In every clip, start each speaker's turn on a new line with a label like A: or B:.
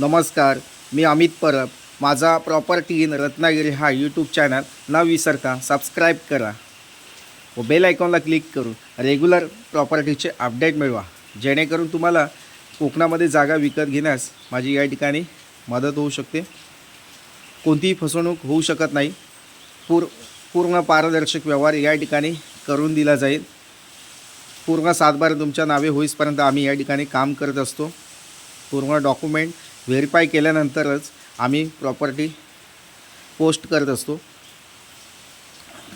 A: नमस्कार मी अमित परब. माझा property in Ratnagiri हा यूट्यूब चॅनल न विसरता सबस्क्राईब करा. व बेल आयकॉनला क्लिक करून रेग्युलर प्रॉपर्टीचे अपडेट मिळवा. जेणेकरून तुम्हाला कोकणामध्ये जागा विकत घेण्यास माझी या ठिकाणी मदत होऊ शकते. कोणतीही फसवणूक होऊ शकत नाही. पूर पूर्ण पारदर्शक व्यवहार या ठिकाणी करून दिला जाईल. पूर्ण सातबार तुमच्या नावे होईसपर्यंत आम्ही या ठिकाणी काम करत असतो. पूर्ण डॉक्युमेंट व्हेरीफाय केल्यानंतरच आम्ही प्रॉपर्टी पोस्ट करत असतो.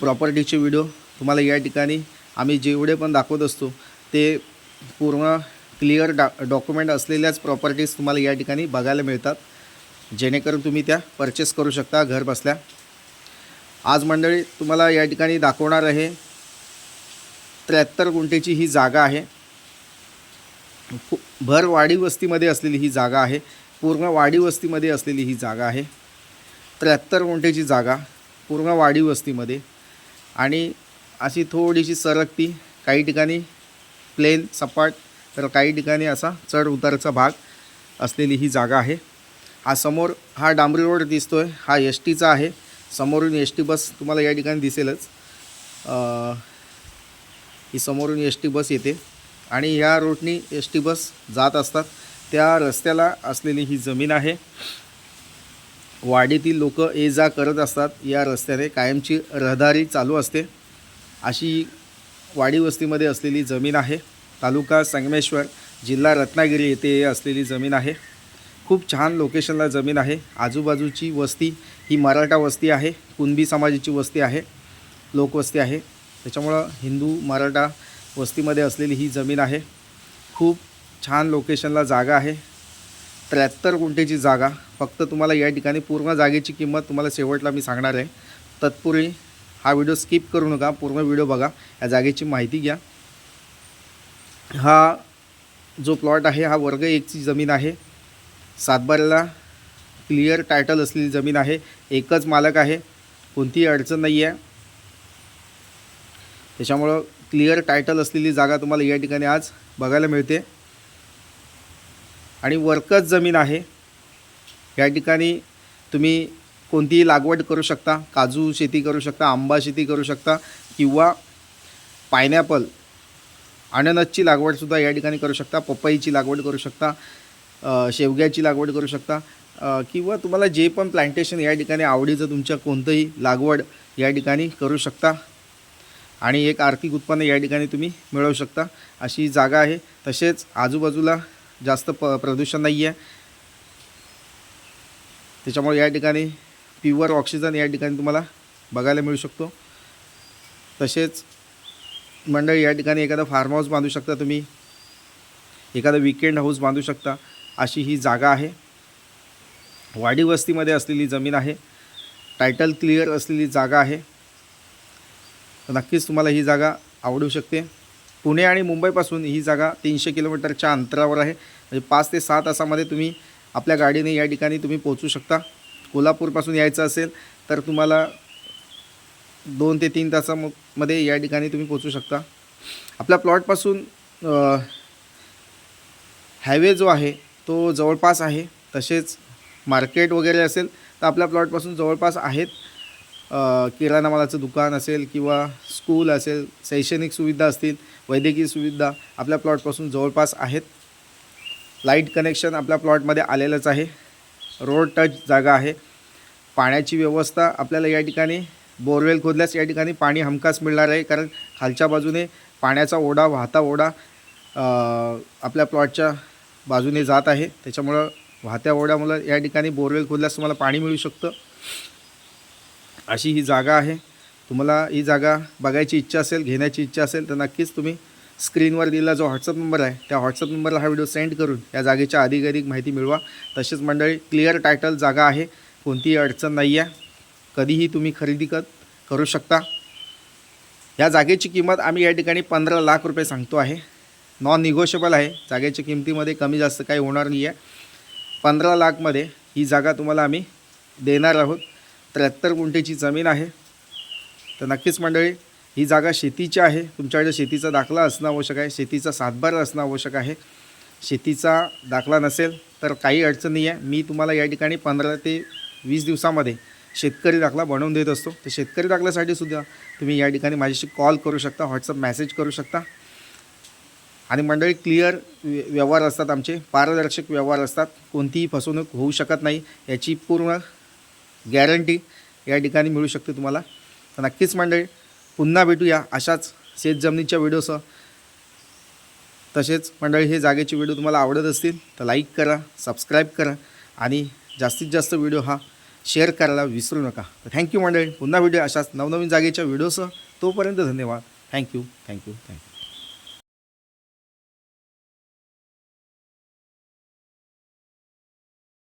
A: प्रॉपर्टीचे व्हिडिओ तुम्हाला या ठिकाणी आम्ही जेवढे पण दाखवत असतो ते पूर्ण क्लिअर डा डॉक्युमेंट असलेल्याच प्रॉपर्टीज तुम्हाला या ठिकाणी बघायला मिळतात. जेणेकरून तुम्ही त्या परचेस करू शकता घर बसल्या. आज मंडळी तुम्हाला या ठिकाणी दाखवणार आहे त्र्याहत्तर गुंठेची ही जागा आहे. खू- भर वाडी वस्तीमध्ये असलेली ही जागा आहे. पूर्ण वाडी वस्तीमध्ये असलेली ही जागा आहे. त्र्याहत्तर गुंठेची जागा पूर्ण वाडी वस्तीमध्ये. आणि अशी थोडीशी सरकती काही ठिकाणी प्लेन सपाट तर काही ठिकाणी असा चढ उतारचा भाग असलेली ही जागा आहे. हा समोर हा डांबरी रोड दिसतो आहे हा एस टीचा आहे. समोरून एस टी बस तुम्हाला या ठिकाणी दिसेलच. ही समोरून एस टी बस येते. आणि ह्या रोडनी एस टी बस जात असतात. त्या रस्त्याला असलेली ही जमीन आहे. वाडीतील लोक ये जा करत असतात. या रस्त्याने कायमची रहदारी चालू असते. अशी वाडी वस्तीमध्ये असलेली जमीन आहे. तालुका संगमेश्वर जिल्हा रत्नागिरी येथे असलेली जमीन आहे. खूप छान लोकेशनला जमीन आहे. आजूबाजूची वस्ती ही मराठा वस्ती आहे. कुणबी समाजाची वस्ती आहे. लोकवस्ती आहे. त्याच्यामुळं हिंदू मराठा वस्तीमध्ये असलेली ही जमीन आहे. खूप छान लोकेशनला जागा आहे. त्र्याहत्तर गुंठेची जागा. फक्त तुम्हाला या ठिकाणी पूर्ण जागेची किंमत तुम्हाला शेवटला मी सांगणार आहे. तत्पूर्वी हा व्हिडिओ स्किप करू नका पूर्ण व्हिडिओ बघा. या जागेची माहिती घ्या. हा जो प्लॉट आहे हा वर्ग एकची जमीन आहे. सातबाऱ्याला क्लिअर टायटल असलेली जमीन आहे. एकच मालक आहे. कोणतीही अडचण नाही आहे त्याच्यामुळं क्लिअर टायटल असलेली जागा तुम्हाला या ठिकाणी आज बघायला मिळते. आणि वर्कच जमीन आहे. या ठिकाणी तुम्ही कोणतीही लागवड करू शकता काजू शेती करू शकता आंबा शेती करू शकता किंवा पायनॅपल अननसची लागवडसुद्धा या ठिकाणी करू शकता पपईची लागवड करू शकता शेवग्याची लागवड करू शकता किंवा तुम्हाला जे पण प्लांटेशन या ठिकाणी आवडीचं तुमच्या कोणतंही लागवड या ठिकाणी करू शकता. आणि एक आर्थिक उत्पन्न या ठिकाणी तुम्ही मिळवू शकता. अशी जागा आहे. तसेच आजूबाजूला जास्त प प्रदूषण नाही आहे त्याच्यामुळे या ठिकाणी प्युअर ऑक्सिजन या ठिकाणी तुम्हाला बघायला मिळू शकतो. तसेच मंडळी या ठिकाणी एखादं फार्म हाऊस बांधू शकता तुम्ही. एखादं विकेंड हाऊस बांधू शकता. अशी ही जागा आहे. वाडी वस्तीमध्ये असलेली जमीन आहे. टायटल क्लिअर असलेली जागा आहे. तर नक्कीच तुम्हाला ही जागा आवडू शकते. पुणे आणि मुंबईपासून ही जागा तीनशे किलोमीटरच्या अंतरावर आहे. म्हणजे पाच ते सहा तासामध्ये तुम्ही आपल्या गाडीने या ठिकाणी तुम्ही पोचू शकता. कोल्हापूरपासून यायचं असेल तर तुम्हाला दोन ते तीन तासामध्ये या ठिकाणी तुम्ही पोचू शकता. आपल्या प्लॉटपासून हायवे जो आहे तो जवळपास आहे. तसेच मार्केट वगैरे असेल तर आपल्या प्लॉटपासून जवळपास आहेत. किराणा मालाचं दुकान असेल किंवा स्कूल असेल शैक्षणिक सुविधा असतील वैद्यकीय सुविधा आपल्या प्लॉटपासून जवळपास आहेत. लाइट कनेक्शन आपल्या प्लॉटमध्ये आलेलंच आहे. रोड टच जागा आहे. पाण्याची व्यवस्था आपल्याला या ठिकाणी बोरवेल खोदल्यास या ठिकाणी पाणी हमखास मिळणार आहे. कारण खालच्या बाजूने पाण्याचा ओढा वाहता ओढा आपल्या प्लॉटच्या बाजूने जात आहे. त्याच्यामुळं वाहत्या ओढ्यामुळं या ठिकाणी बोरवेल खोदल्यास तुम्हाला पाणी मिळू शकतं. अशी ही जागा आहे. तुम्हाला ही जागा बघायची इच्छा असेल घेण्याची इच्छा असेल तर नक्कीच तुम्ही स्क्रीनवर दिलेला जो व्हॉट्सअप नंबर आहे त्या व्हॉट्सअप नंबरला हा व्हिडिओ सेंड करून या जागेच्या अधिकाधिक माहिती मिळवा. तसेच मंडळी क्लिअर टायटल जागा आहे कोणतीही अडचण नाही आहे कधीही तुम्ही खरेदी कर करू शकता. या जागेची किंमत आम्ही या ठिकाणी पंधरा लाख रुपये सांगतो आहे. नॉन निगोशिएबल आहे. जागेच्या किमतीमध्ये कमी जास्त काही होणार नाही आहे पंधरा लाखमध्ये ही जागा तुम्हाला आम्ही देणार आहोत. त्र्याहत्तर गुंठेची जमीन आहे. तर नक्कीच मंडळी ही जागा शेतीची आहे. तुमच्याकडे शेतीचा दाखला असणं आवश्यक आहे. शेतीचा सातबारा असणं आवश्यक आहे. शेतीचा दाखला नसेल तर काही अडचण नाही आहे मी तुम्हाला या ठिकाणी पंधरा ते वीस दिवसामध्ये शेतकरी दाखला बनवून देत असतो. तर शेतकरी दाखल्यासाठी सुद्धा तुम्ही या ठिकाणी माझ्याशी कॉल करू शकता व्हॉट्सअप मेसेज करू शकता. आणि मंडळी क्लिअर व्यवहार असतात आमचे पारदर्शक व्यवहार असतात. कोणतीही फसवणूक होऊ शकत नाही. याची पूर्ण गॅरंटी या ठिकाणी मिळू शकते तुम्हाला. तर नक्कीच मंडळी पुन्हा भेटूया अशाच शेतजमिनीच्या व्हिडिओसह तसेच मंडळी हे जागेचे व्हिडिओ तुम्हाला आवडत असतील तर लाईक करा सबस्क्राईब करा आणि जास्तीत जास्त व्हिडिओ हा शेअर करायला विसरू नका. तर थँक्यू मंडळी पुन्हा व्हिडिओ अशाच नवनवीन जागेच्या व्हिडिओसह तोपर्यंत धन्यवाद. Thank you thank you thank you